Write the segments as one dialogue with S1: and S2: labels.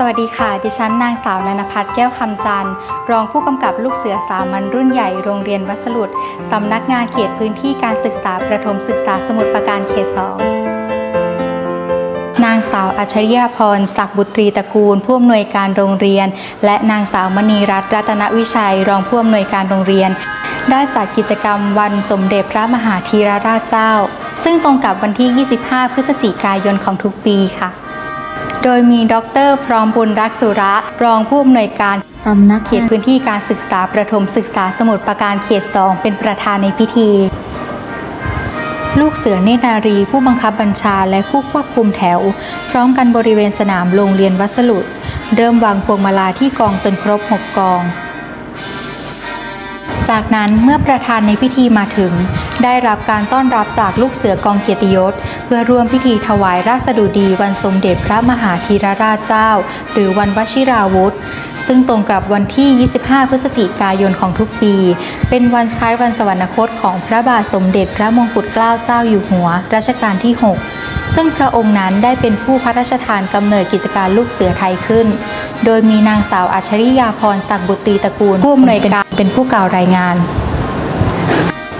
S1: สวัสดีค่ะ ดิฉันนางสาวนันพัฒน์แก้วคำจันทร์ รองผู้กำกับลูกเสือสามัญรุ่นใหญ่โรงเรียนวัสลุดสำนักงานเขตพื้นที่การศึกษาประถมศึกษาสมุทรปราการเขตสองนางสาวอัจฉริยพรศักดิ์บุตรีตระกูลผู้อำนวยการโรงเรียน และนางสาวมณีรัตน์รัตนวิชัย รองผู้อำนวยการโรงเรียน ได้จัดกิจกรรมวันสมเด็จพระมหาธีรราชเจ้า ซึ่งตรงกับวันที่ 25 พฤศจิกายนของทุกปีค่ะ โดยมีดร พร้อมบุญรักษุระ รองผู้อำนวยการสำนักเขตพื้นที่การศึกษาประถมศึกษาสมุทรปราการเขต2เป็นประธานในพิธี ลูกเสือเนตรนารีผู้บังคับบัญชาและผู้ควบคุมแถว พร้อมกันบริเวณสนามโรงเรียนวัสลุดเริ่มวางพวงมาลาที่กองจนครบ6กอง จากนั้นเมื่อประธานในพิธีมาถึง ได้รับการต้อนรับจากลูกเสือกองเกียรติยศ เพื่อร่วมพิธีถวายราชดุดีวันสมเด็จพระมหาธีรราชเจ้า หรือวันวชิราวุธ ซึ่งตรงกับวันที่ 25 พฤศจิกายนของทุกปี เป็นวันคล้ายวันสวรรคตของพระบาทสมเด็จพระมงกุฎเกล้าเจ้าอยู่หัวรัชกาลที่ 6 ซึ่งพระองค์นั้นได้เป็นผู้พระราชทานกำเนิดกิจการลูกเสือไทยขึ้นโดยมีนางสาวอัจฉริยาพรศักดิ์บุตรีตระกูลผู้อำนวยการเป็นผู้กล่าวรายงาน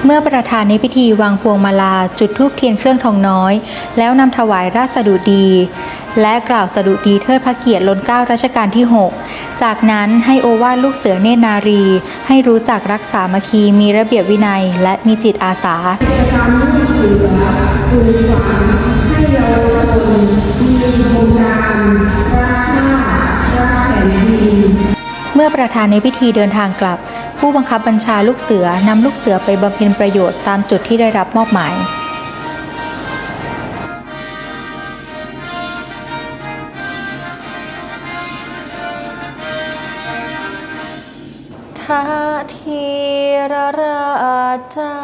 S1: เมื่อประธานในพิธีวางพวงมาลาจุดธูปเทียนเครื่องทองน้อย แล้วนำถวายราชสดุดี และกล่าวสดุดีเทิดพระเกียรติล้นเก้ารัชกาลที่ 6 จากนั้นให้โอวาทลูกเสือเนตรนารี ให้รู้จักรักษามคีมีระเบียบวินัย และมีจิตอาสา
S2: กิจกรลูกเสือปลูกฝังให้เยาวชนมีโครงการ
S1: เมื่อประธานในพิธีเดินทางกลับ ผู้บังคับบัญชาลูกเสือนำลูกเสือไปบำเพ็ญประโยชน์ตามจุดที่ได้รับมอบหมาย
S3: ท้าทีรราเจ้า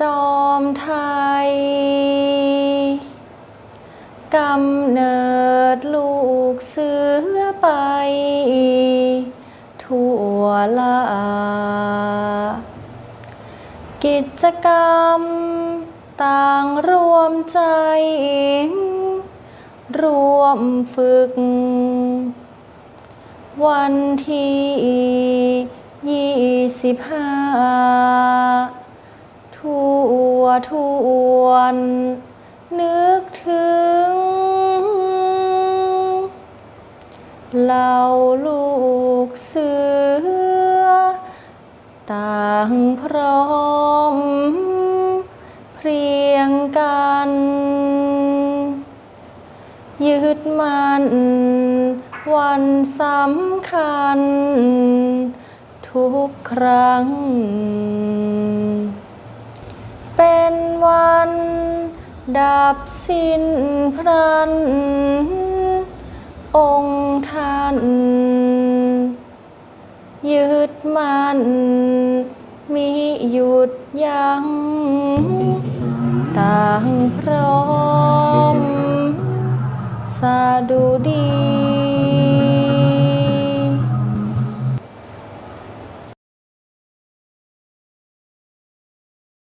S3: จอมไทยกำเนิดลูกเสือไป วลากิจกรรม ต่างรวมใจ รวมฝึก วันที่ยี่สิบห้าทั่วทวนนึกถึงเราลูกเสือางพร้อม เพรียงกัน ยึดมันวันสำคัญ ทุกครั้ง เป็นวันดับสิ้นพรัน องค์ท่าน ยึดมัน มิหยุดยัง้งต่างพร้อม สาดุดี